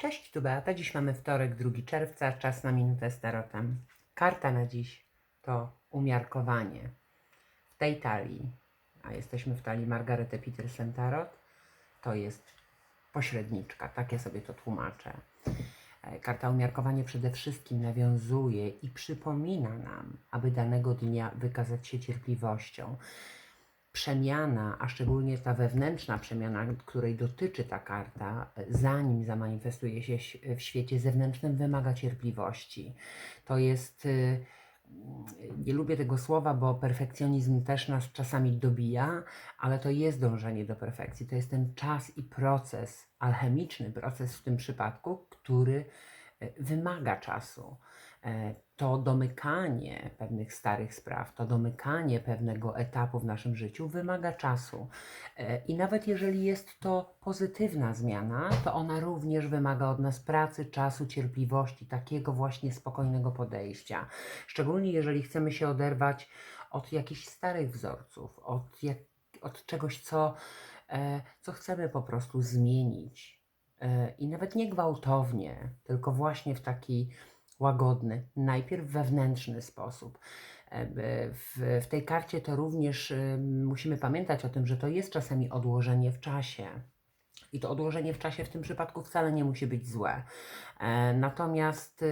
Cześć, tu Beata. Dziś mamy wtorek, 2 czerwca, czas na minutę z tarotem. Karta na dziś to umiarkowanie. W tej talii, a jesteśmy w talii Margarety Petersen Tarot, to jest pośredniczka, tak ja sobie to tłumaczę. E, Karta umiarkowanie przede wszystkim nawiązuje i przypomina nam, aby danego dnia wykazać się cierpliwością przemiana, a szczególnie ta wewnętrzna przemiana, której dotyczy ta karta, zanim zamanifestuje się w świecie zewnętrznym, wymaga cierpliwości. To jest. y, Nie lubię tego słowa, bo perfekcjonizm też nas czasami dobija, ale to jest dążenie do perfekcji. To jest ten czas i proces, alchemiczny proces w tym przypadku, który wymaga czasu. E, To domykanie pewnych starych spraw, to domykanie pewnego etapu w naszym życiu wymaga czasu. E, I nawet jeżeli jest to pozytywna zmiana, to ona również wymaga od nas pracy, czasu, cierpliwości, takiego właśnie spokojnego podejścia. Szczególnie jeżeli chcemy się oderwać od jakichś starych wzorców, od, jak, od czegoś, co, e, co chcemy po prostu zmienić. E, I nawet nie gwałtownie, tylko właśnie w taki łagodny, najpierw wewnętrzny sposób. E, b- W, w tej karcie to również musimy pamiętać o tym, że to jest czasami odłożenie w czasie. I to odłożenie w czasie w tym przypadku wcale nie musi być złe. E, Natomiast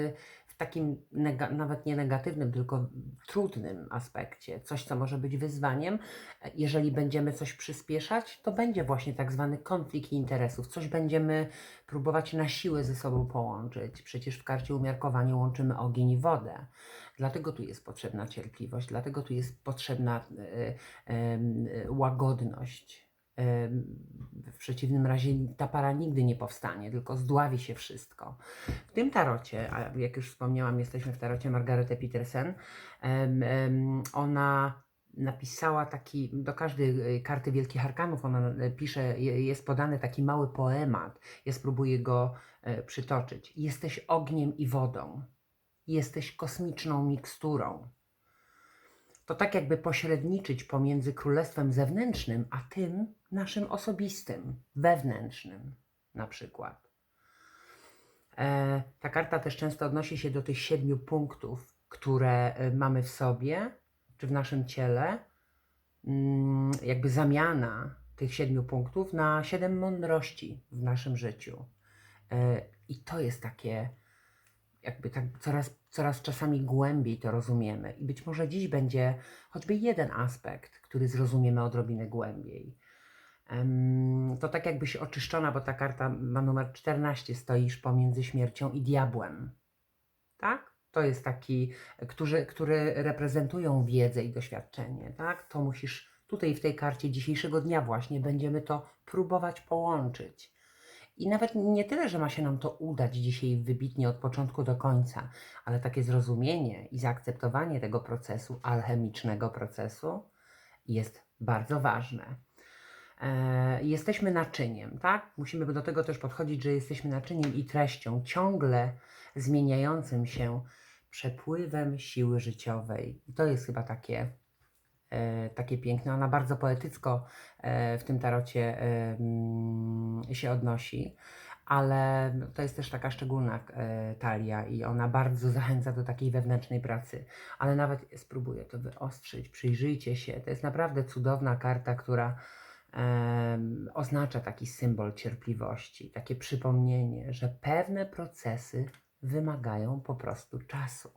takim nawet nie negatywnym, tylko trudnym aspekcie, coś co może być wyzwaniem, jeżeli będziemy coś przyspieszać, to będzie właśnie tak zwany konflikt interesów. Coś będziemy próbować na siłę ze sobą połączyć. Przecież w karcie umiarkowanie łączymy ogień i wodę. Dlatego tu jest potrzebna cierpliwość, dlatego tu jest potrzebna e, em, e, łagodność. W przeciwnym razie ta para nigdy nie powstanie, tylko zdławi się wszystko. W tym tarocie, a jak już wspomniałam, jesteśmy w tarocie Margarety Petersen, ona napisała taki, do każdej y, karty Wielkich Arkanów ona y, pisze, je- jest podany taki mały poemat. Ja spróbuję go e, przytoczyć. Jesteś ogniem i wodą. Jesteś kosmiczną miksturą. To tak jakby pośredniczyć pomiędzy królestwem zewnętrznym, a tym naszym osobistym, wewnętrznym na przykład. E, ta karta też często odnosi się do tych siedmiu punktów, które e, mamy w sobie, czy w naszym ciele. Mm, jakby zamiana tych siedmiu punktów na siedem mądrości w naszym życiu. E, I to jest takie, jakby tak coraz, coraz czasami głębiej to rozumiemy. I być może dziś będzie choćby jeden aspekt, który zrozumiemy odrobinę głębiej. To tak jakbyś oczyszczona, bo ta karta ma numer 14, stoisz pomiędzy śmiercią i diabłem. Tak? To jest taki, którzy, który reprezentują wiedzę i doświadczenie, tak? To musisz tutaj w tej karcie dzisiejszego dnia właśnie będziemy to próbować połączyć. I nawet nie tyle, że ma się nam to udać dzisiaj wybitnie od początku do końca, ale takie zrozumienie i zaakceptowanie tego procesu, alchemicznego procesu, jest bardzo ważne. E, jesteśmy naczyniem, tak? Musimy do tego też podchodzić, że jesteśmy naczyniem i treścią, ciągle zmieniającym się przepływem siły życiowej. I to jest chyba takie, takie piękne. Ona bardzo poetycko e, w tym tarocie e, mm, się odnosi, ale to jest też taka szczególna e, talia i ona bardzo zachęca do takiej wewnętrznej pracy. Ale nawet spróbuję to wyostrzyć, przyjrzyjcie się. To jest naprawdę cudowna karta, która oznacza taki symbol cierpliwości, takie przypomnienie, że pewne procesy wymagają po prostu czasu.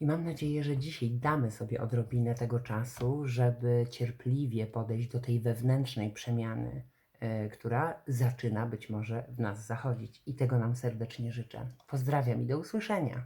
I mam nadzieję, że dzisiaj damy sobie odrobinę tego czasu, żeby cierpliwie podejść do tej wewnętrznej przemiany, e, która zaczyna być może w nas zachodzić. I tego nam serdecznie życzę. Pozdrawiam i do usłyszenia.